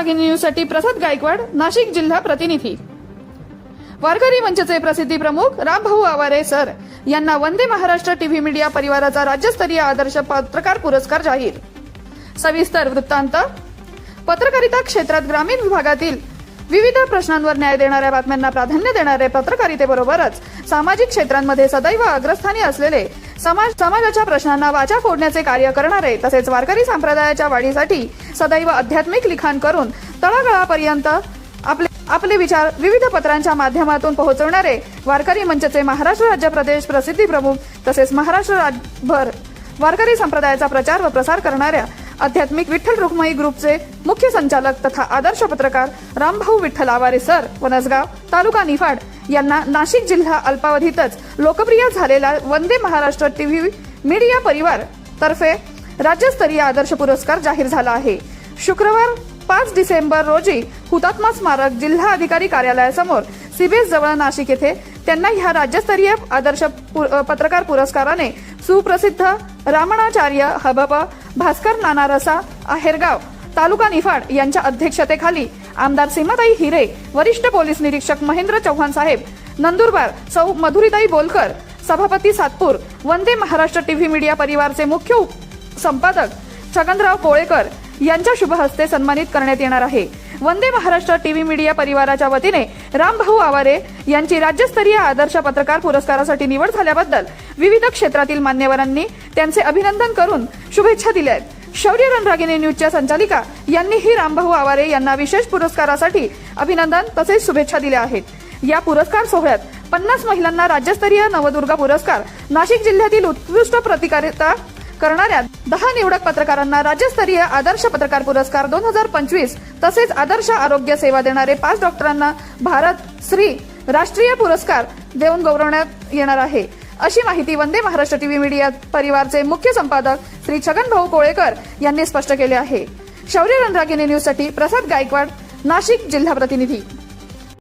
वाघिनी न्यूजसाठी प्रसाद गायकवाड नाशिक जिल्हा प्रतिनिधी. वारकरी मंचचे प्रसिद्धी प्रमुख रामभाऊ आवारे सर. यांना वंदे महाराष्ट्र टीव्ही मीडिया परिवाराचा राज्यस्तरीय आदर्श पत्रकार पुरस्कार जाहीर. सविस्तर वृत्तांत. पत्रकारिता क्षेत्रात ग्रामीण विभागातील विविध प्रश्नांवर न्याय देणाऱ्या बातम्यांना प्राधान्य देणारे पत्रकारितेबरोबरच सामाजिक क्षेत्रांमध्ये सदैव अग्रस्थानी असलेले समाज समाजाच्या प्रश्नांना वाचा फोडण्याचे कार्य करणारे तसेच वारकरी संप्रदायाच्या वाढीसाठी सदैव आध्यात्मिक लिखाण करून तळागळापर्यंत आपले आपले विचार विविध पत्रांच्या माध्यमातून पोहोचवणारे वारकरी मंचचे महाराष्ट्र राज्य प्रदेश प्रसिद्धी प्रमुख तसेच महाराष्ट्र राज्यभर वारकरी संप्रदायाचा प्रचार व प्रसार करणाऱ्या आध्यात्मिक विठ्ठल रुक्माई ग्रुपचे मुख्य संचालक तथा आदर्श पत्रकार रामभाऊ विठ्ठल आवारे सर वनसगाव तालुका निफाड यांना नाशिक जिल्हा अल्पावधीतच लोकप्रिय झालेला वंदे महाराष्ट्र टीव्ही मीडिया परिवार तर्फे राज्यस्तरीय आदर्श पुरस्कार जाहीर झाला आहे. शुक्रवार पाच डिसेंबर रोजी हुतात्मा स्मारक जिल्हा अधिकारी कार्यालयासमोर सीबीएस जवळ नाशिक येथे त्यांना ह्या राज्यस्तरीय आदर्श पु- पत्रकार पुरस्काराने सुप्रसिद्ध रामणाचार्य हबप भास्कर नानारसा आहेरगाव तालुका निफाड यांच्या अध्यक्षतेखाली आमदार सीमाताई हिरे वरिष्ठ पोलीस निरीक्षक महेंद्र चव्हाण साहेब नंदुरबार सौ मधुरीताई बोलकर सभापती सातपूर वंदे महाराष्ट्र टीव्ही मीडिया परिवारचे मुख्य संपादक छगनराव कोळेकर यांच्या शुभ हस्ते सन्मानित करण्यात येणार आहे. वंदे महाराष्ट्र टीव्ही मीडिया परिवाराच्या वतीने रामभाऊ आवारे यांची राज्यस्तरीय आदर्श पत्रकार पुरस्कारासाठी निवड झाल्याबद्दल विविध क्षेत्रातील मान्यवरांनी त्यांचे अभिनंदन करून शुभेच्छा दिल्या आहेत. शौर्य रणरागिणी न्यूजच्या संचालिका यांनीही रामभाऊ आवारे यांना विशेष पुरस्कारासाठी अभिनंदन तसेच शुभेच्छा दिल्या आहेत. या पुरस्कार सोहळ्यात पन्नास महिलांना राज्यस्तरीय नवदुर्गा पुरस्कार नाशिक जिल्ह्यातील उत्कृष्ट प्रतिकारिता करणाऱ्या दहा निवडक पत्रकारांना राज्यस्तरीय आदर्श पत्रकार पुरस्कार दोन हजार पंचवीस तसेच आदर्श आरोग्य सेवा देणारे पाच डॉक्टरांना भारत श्री राष्ट्रीय पुरस्कार देऊन गौरवण्यात येणार आहे. अशी माहिती वंदे महाराष्ट्र टीव्ही मीडिया परिवारचे मुख्य संपादक श्री छगन भाऊ कोळेकर यांनी स्पष्ट केले आहे. शौर्य रणरागिनी न्यूजसाठी प्रसाद गायकवाड नाशिक जिल्हा प्रतिनिधी.